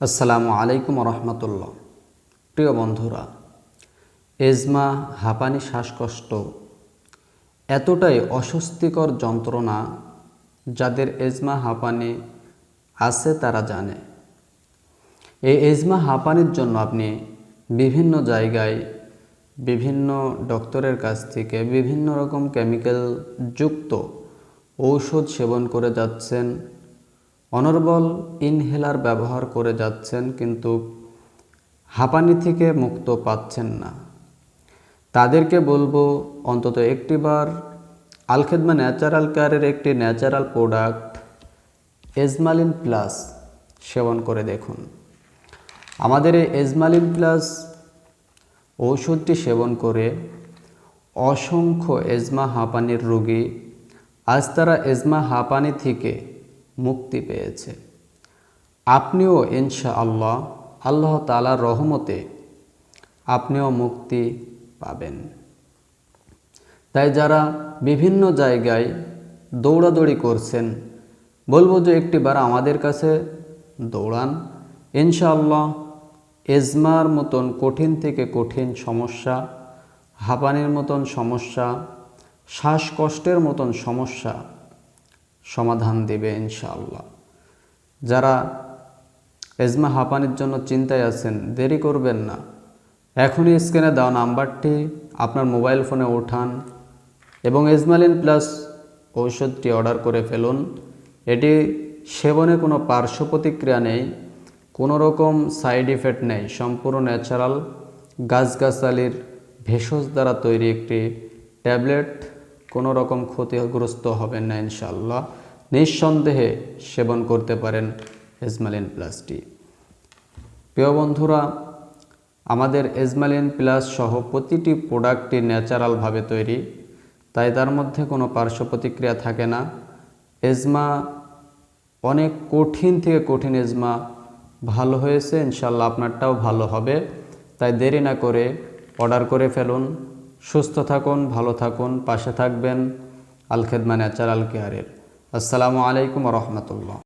আসসালামু আলাইকুম রহমতুল্লাহ প্রিয় বন্ধুরা, এজমা হাঁপানি শ্বাসকষ্ট এতটাই অস্বস্তিকর যন্ত্রণা যাদের এজমা হাঁপানি আছে তারা জানে। এই এজমা হাঁপানির জন্য আপনি বিভিন্ন জায়গায় বিভিন্ন ডক্টরের কাছ থেকে বিভিন্ন রকম কেমিক্যাল যুক্ত ঔষধ সেবন করে যাচ্ছেন। অনর্বল ইনহেলার ব্যবহার করে যাচ্ছেন কিন্তু হাঁপানি থেকে মুক্ত পাচ্ছেন না। তাদেরকে বলব, অন্তত একটিবার আলখেদমা ন্যাচারাল কেয়ারের একটি ন্যাচারাল প্রোডাক্ট, এজমালিন প্লাস সেবন করে দেখুন। আমাদের এই এজমালিন প্লাস ঔষধটি সেবন করে অসংখ্য এজমা হাঁপানির রোগী, আজ তারা এজমা হাঁপানি থেকে মুক্তি পেয়েছে। আপনিও ইনশা আল্লাহ আল্লাহ তালার রহমতে আপনিও মুক্তি পাবেন। তাই যারা বিভিন্ন জায়গায় দৌড়াদৌড়ি করছেন, বলব যে একটিবার আমাদের কাছে দৌড়ান। ইনশাআল্লাহ এজমার মতন কঠিন থেকে কঠিন সমস্যা, হাঁপানির মতন সমস্যা, শ্বাসকষ্টের মতন সমস্যা সমাধান দেবে ইনশাআল্লাহ। যারা এজমা হাঁপানির জন্য চিন্তায় আছেন, দেরি করবেন না। এখনই স্ক্রিনে দেওয়া নাম্বারটি আপনার মোবাইল ফোনে ওঠান এবং এজমালিন প্লাস ঔষধটি অর্ডার করে ফেলুন। এটি সেবনে কোনো পার্শ্ব প্রতিক্রিয়া নেই, কোনো রকম সাইড ইফেক্ট নেই, সম্পূর্ণ ন্যাচারাল গাছগাছালির ভেষজ দ্বারা তৈরি একটি ট্যাবলেট। কোনো রকম ক্ষতিগ্রস্ত হবেন না ইনশাল্লাহ নিঃসন্দেহে সেবন করতে পারেন এজমালিন প্লাসটি। প্রিয় বন্ধুরা, আমাদের এজমালিন প্লাস সহ প্রতিটি প্রোডাক্টটি ন্যাচারালভাবে তৈরি, তাই তার মধ্যে কোনো পার্শ্ব প্রতিক্রিয়া থাকে না। এজমা অনেক কঠিন থেকে কঠিন এজমা ভালো হয়েছে ইনশাল্লাহ আপনারটাও ভালো হবে। তাই দেরি না করে অর্ডার করে ফেলুন। সুস্থ থাকুন ভালো থাকুন পাশে থাকবেন। আল খেদমা ন্যাচারাল কেয়ারের আসসালামু আলাইকুম রহমতুল্লাহ।